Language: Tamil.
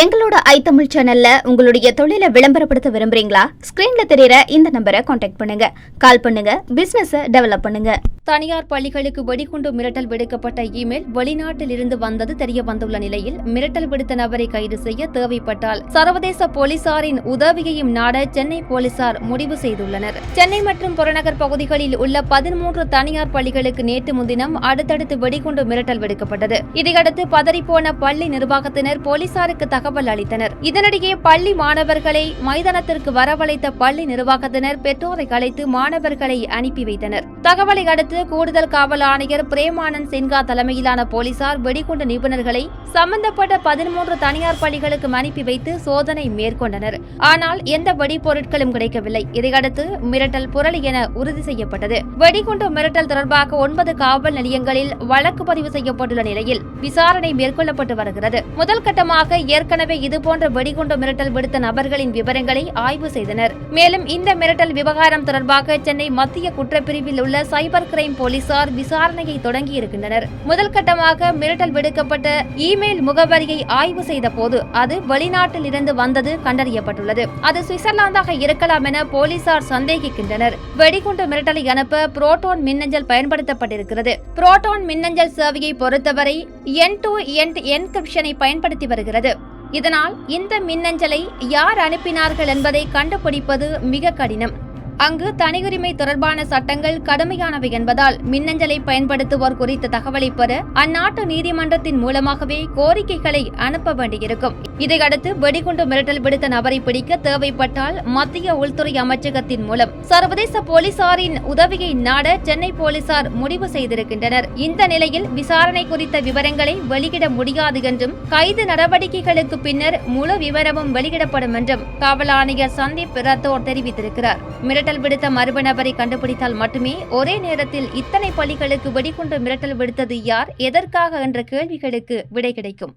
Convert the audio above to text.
எங்களோட ஐ தமிழ் சேனல்ல உங்களுடைய தொழிலை விளம்பரப்படுத்த விரும்புறீங்களா? ஸ்கிரீன்ல தெரியற இந்த நம்பரை காண்டாக்ட் பண்ணுங்க. கால் பண்ணுங்க. பிசினஸ் டெவலப் பண்ணுங்க. தனியார் பள்ளிகளுக்கு வெடிகுண்டு மிரட்டல் விடுக்கப்பட்ட இமெயில் வெளிநாட்டில் இருந்து வந்தது தெரிய வந்துள்ள நிலையில் மிரட்டல் விடுத்த நபரை கைது செய்ய தேவைப்பட்டால் சர்வதேச போலீசாரின் உதவியையும் நாட சென்னை போலீசார் முடிவு செய்துள்ளனர். சென்னை மற்றும் புறநகர் பகுதிகளில் உள்ள பதிமூன்று தனியார் பள்ளிகளுக்கு நேற்று முன்தினம் அடுத்தடுத்து வெடிகுண்டு மிரட்டல் விடுக்கப்பட்டது. இதையடுத்து பதறிப்போன பள்ளி நிர்வாகத்தினர் போலீசாருக்கு தகவல் அளித்தனர். இதனிடையே பள்ளி மாணவர்களை மைதானத்திற்கு வரவழைத்த பள்ளி நிர்வாகத்தினர் பெற்றோரை அழைத்து மாணவர்களை அனுப்பி வைத்தனர். தகவலை அடுத்து கூடுதல் காவல் ஆணையர் பிரேமானந்த் சின்ஹா தலைமையிலான போலீசார் வெடிகுண்டு நிபுணர்களை சம்பந்தப்பட்ட பதிமூன்று தனியார் பள்ளிகளுக்கு அனுப்பி வைத்து சோதனை மேற்கொண்டனர். ஆனால் எந்த வெடிப்பொருட்களும் கிடைக்கவில்லை. இதையடுத்து மிரட்டல் புரளி என உறுதி செய்யப்பட்டது. வெடிகுண்டு மிரட்டல் தொடர்பாக ஒன்பது காவல் நிலையங்களில் வழக்கு பதிவு செய்யப்பட்டுள்ள நிலையில் விசாரணை மேற்கொள்ளப்பட்டு வருகிறது. முதல் கட்டமாக ஏற்கனவே இதுபோன்ற வெடிகுண்டு மிரட்டல் விடுத்த நபர்களின் விவரங்களை ஆய்வு செய்தனர். மேலும் இந்த மிரட்டல் விவகாரம் தொடர்பாக சென்னை மத்திய குற்றப்பிரிவில் உள்ள சைபர் கிரைம் போலீசார் விசாரணையை தொடங்கியிருக்கின்றனர். முதல் கட்டமாக மிரட்டல் விடுக்கப்பட்ட இமெயில் முகவரியை ஆய்வு செய்த போது அது வெளிநாட்டில் இருந்து வந்தது கண்டறியப்பட்டுள்ளது. அது சுவிட்சர்லாந்தாக இருக்கலாம் என போலீசார் சந்தேகிக்கின்றனர். வெடிகுண்டு மிரட்டலை அனுப்ப புரோட்டோன் மின்னஞ்சல் பயன்படுத்தப்பட்டிருக்கிறது. புரோட்டோன் மின்னஞ்சல் சேவையை பொறுத்தவரை என் டு எண்ட் என்கிரிப்ஷனை பயன்படுத்தி வருகிறது. இதனால் இந்த மின்னஞ்சலை யார் அனுப்பினார்கள் என்பதை கண்டுபிடிப்பது மிக கடினம். அங்கு தனியுரிமை தொடர்பான சட்டங்கள் கடுமையானவை என்பதால் மின்னஞ்சலை பயன்படுத்துவோர் குறித்த தகவலை பெற அந்நாட்டு நீதிமன்றத்தின் மூலமாகவே கோரிக்கைகளை அனுப்ப வேண்டியிருக்கும். இதையடுத்து வெடிகுண்டு மிரட்டல் விடுத்த நபரை பிடிக்க தேவைப்பட்டால் மத்திய உள்துறை அமைச்சகத்தின் மூலம் சர்வதேச போலீசாரின் உதவியை நாட சென்னை போலீசார் முடிவு செய்திருக்கின்றனர். இந்த நிலையில் விசாரணை குறித்த விவரங்களை வெளியிட முடியாது என்றும் கைது நடவடிக்கைகளுக்கு பின்னர் முழு விவரமும் வெளியிடப்படும் என்றும் காவல் ஆணையர் சந்தீப் ரத்தோர் தெரிவித்திருக்கிறார். மிரட்டல் விடுத்த மர்ம நபரை கண்டுபிடித்தால் மட்டுமே ஒரே நேரத்தில் இத்தனை பள்ளிகளுக்கு வெடிகுண்டு மிரட்டல் விடுத்தது யார்? எதற்காக? என்ற கேள்விகளுக்கு விடை கிடைக்கும்.